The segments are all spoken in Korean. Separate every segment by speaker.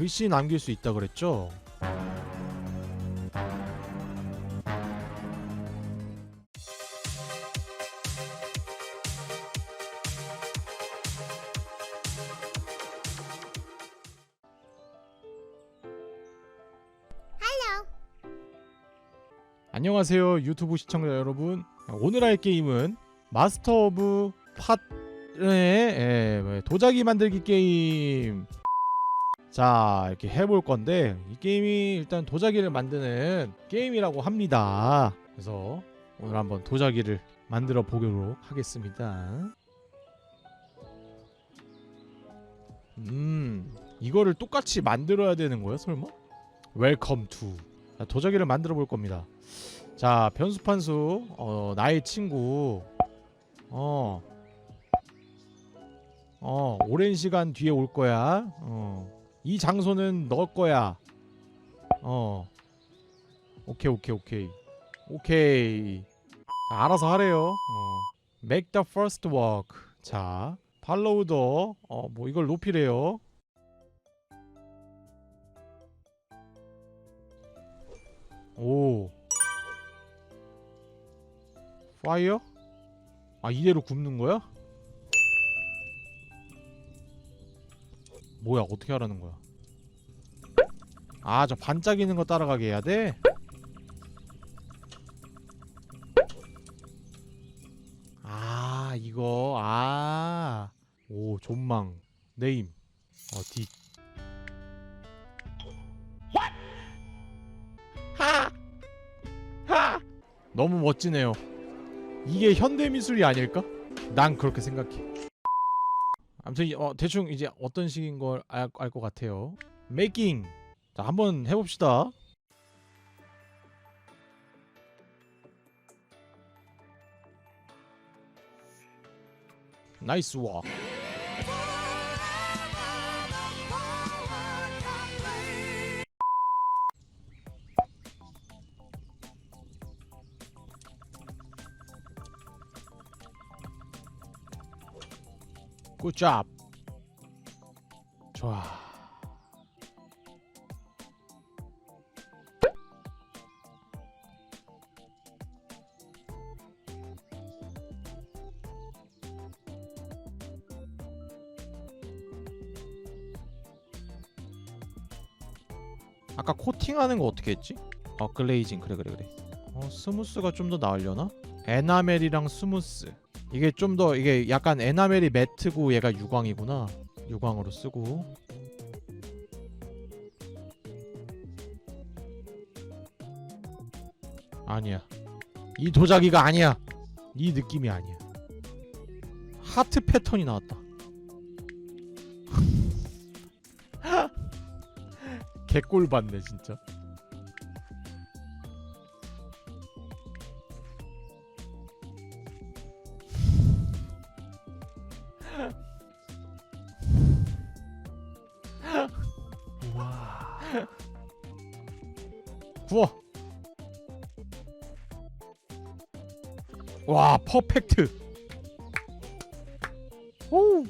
Speaker 1: 글씨 남길 수 있다 그랬죠? 안녕하세요 유튜브 시청자 여러분. 오늘 할 게임은 마스터 오브 팟의 예, 뭐, 도자기 만들기 게임 자 이렇게 해볼 건데 이 게임이 일단 도자기를 만드는 게임이라고 합니다 그래서 오늘 한번 도자기를 만들어 보도록 하겠습니다 음 이거를 똑같이 만들어야 되는 거야 설마? 웰컴 투 자, 도자기를 만들어 볼 겁니다 자 변수판 수 어 나의 친구 어 어, 오랜 시간 뒤에 올 거야. 어. 이 장소는 너 거야. 어. 오케이, 오케이, 오케이. 오케이. 자, 알아서 하래요. 어. Make the first walk. 자, follow the 어, 뭐 이걸 높이래요. 오. fire? 아, 이대로 굽는 거야? 뭐야 어떻게 하라는 거야 아 저 반짝이는 거 따라가게 해야 돼? 아 이거 아오 존망 네임 어디 하! 하! 너무 멋지네요 이게 현대미술이 아닐까? 난 그렇게 생각해 아무튼 이- 어, 대충 이제 어떤 식인 걸 알 것 같아요. 메이킹. 자, 한번 해봅시다. 나이스 와. 굿잡. 좋아. 아까 코팅하는 거 어떻게 했지? 어 글레이징 그래 그래 그래. 어 스무스가 좀 더 나으려나? 에나멜이랑 스무스. 이게 좀 더 이게 약간 에나멜이 매트고 얘가 유광이구나. 유광으로 쓰고. 아니야. 이 도자기가 아니야. 이 느낌이 아니야. 하트 패턴이 나왔다. 개꼴 받네 진짜.
Speaker 2: 와.
Speaker 1: 구워. 와, 퍼펙트. 오.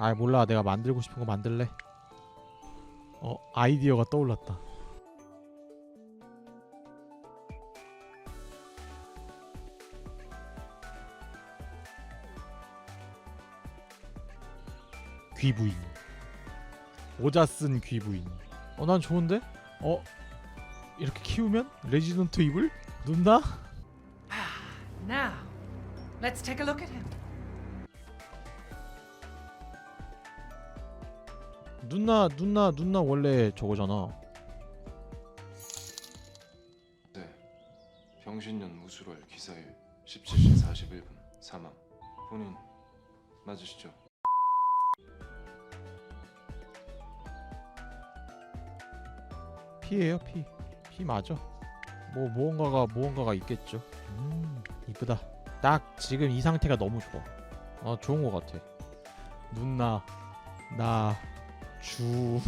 Speaker 1: 아 몰라 내가 만들고 싶은 거 만들래 어 아이디어가 떠올랐다 귀부인 모자 쓴 귀부인 어 난 좋은데? 어? 이렇게 키우면? 레지던트 이블? 눈나?
Speaker 2: Now, let's take a look at him.
Speaker 1: 눈나 눈나 눈나 원래 저거잖아
Speaker 3: 네. 병신년 우수월 기사일 17시 41분 사망. 본인 맞으시죠?
Speaker 1: 피예요 피. 피 맞아. 뭐 무언가가 무언가가 있겠죠. 음 이쁘다. 딱 지금 이 상태가 너무 좋아. 아 좋은 것 같아. 눈나 나 주.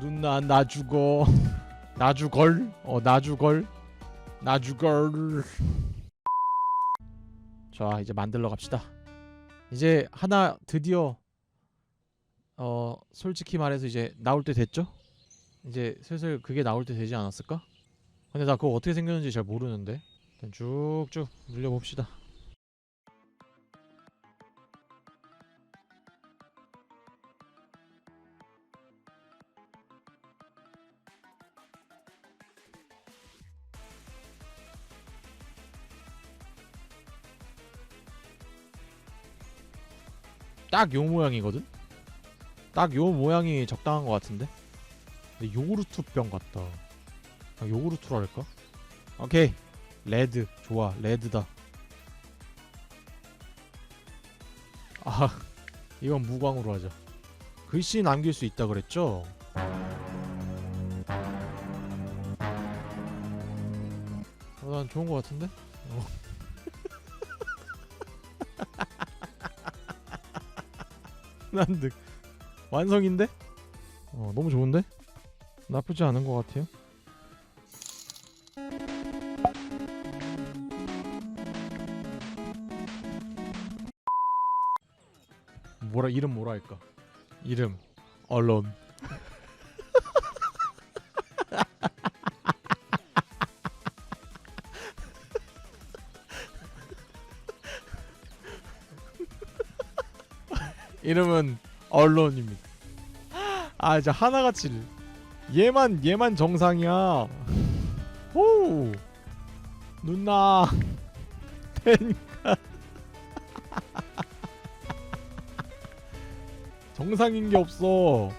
Speaker 1: 눈나 나 죽어. 나주걸? 어 나주걸? 나주걸. 자 이제 만들러 갑시다. 이제 하나 드디어 어 솔직히 말해서 이제 나올 때 됐죠? 이제 슬슬 그게 나올 때 되지 않았을까? 근데 나 그거 어떻게 생겼는지 잘 모르는데. 일단 쭉쭉 늘려봅시다 딱 요 모양이거든? 딱 요 모양이 적당한 것 같은데? 근데 요구르트 병 같다 아, 요구르트로 할까? 오케이 레드 좋아 레드다 아 이건 무광으로 하자 글씨 남길 수 있다 그랬죠? 어, 난 좋은 것 같은데? 어. 난 득 완성인데? 어 너무 좋은데? 나쁘지 않은 것 같아요. 뭐라 이름 뭐라 할까? 이름 언론. 이름은 언론입니다. 아 이제 하나같이 얘만 얘만 정상이야. 호 누나 텐가 정상인 게 없어.